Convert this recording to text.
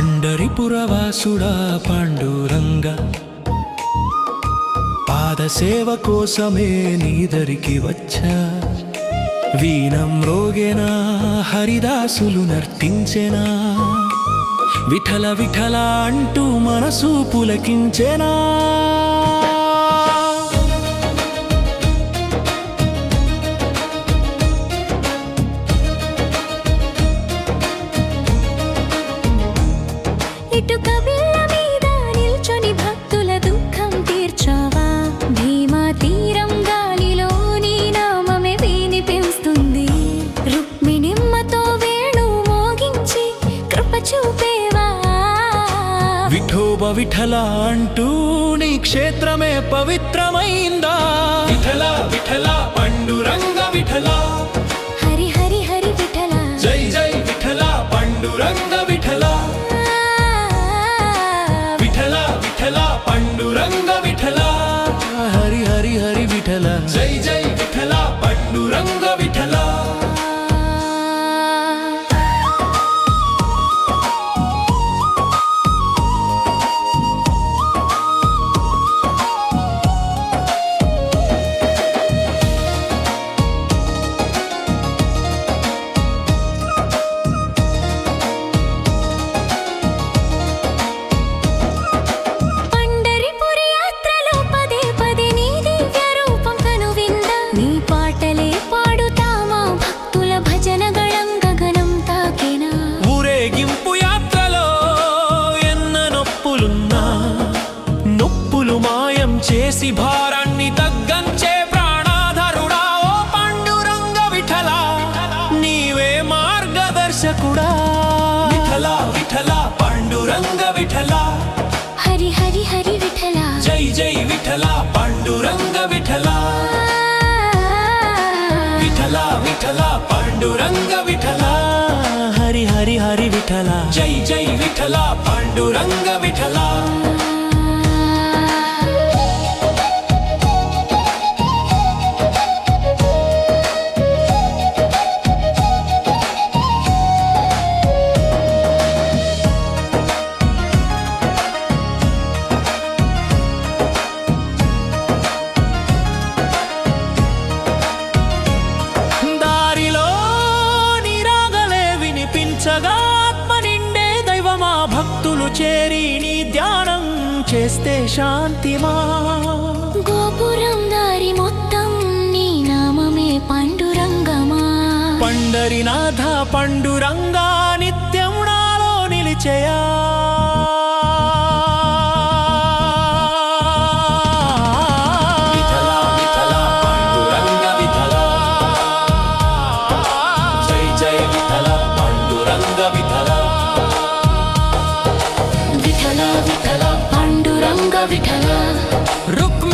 పండరిపురవాసుడా పాండురంగ. పాదసేవ కోసమే నీదరికి వచ్చా. వీణం రోగేనా హరిదాసులు నర్తించెనా. విఠల విఠల అంటూ మనసు పులకించెనా. మీద నిల్చొని భక్తుల దుఃఖం తీర్చావా? భీమా తీరం గాలిలో నీ నామమే వినిపిస్తుంది రుక్మిణిమ్మతో వేణు మోగించి కృప చూపేవా? విఠోబ విఠల అంటూ నీ క్షేత్రమే పవిత్రమైందా? విఠల విఠల భారాన్ని తగ్గంచే ప్రాణాధరుడా ఓ పాండురంగ విఠల నీవే మార్గదర్శకుడా. విఠల విఠల పాండురంగ విఠల. హరి హరి హరి విఠల. జై జై విఠల పాండురంగ విఠల. విఠల విఠల పాండురంగ విఠల. హరి హరి హరి విఠల. జై జై విఠల పాండురంగ భక్తులు చేరి నీ ధ్యానం చేస్తే శాంతిమా. గోపురం దారి మొత్తం నీ నామమే పండురంగమా. పండరినాథ పండురంగా నిత్యం నాలో నిలిచయా. విఠల. పండురంగ విఠల. రుక్మ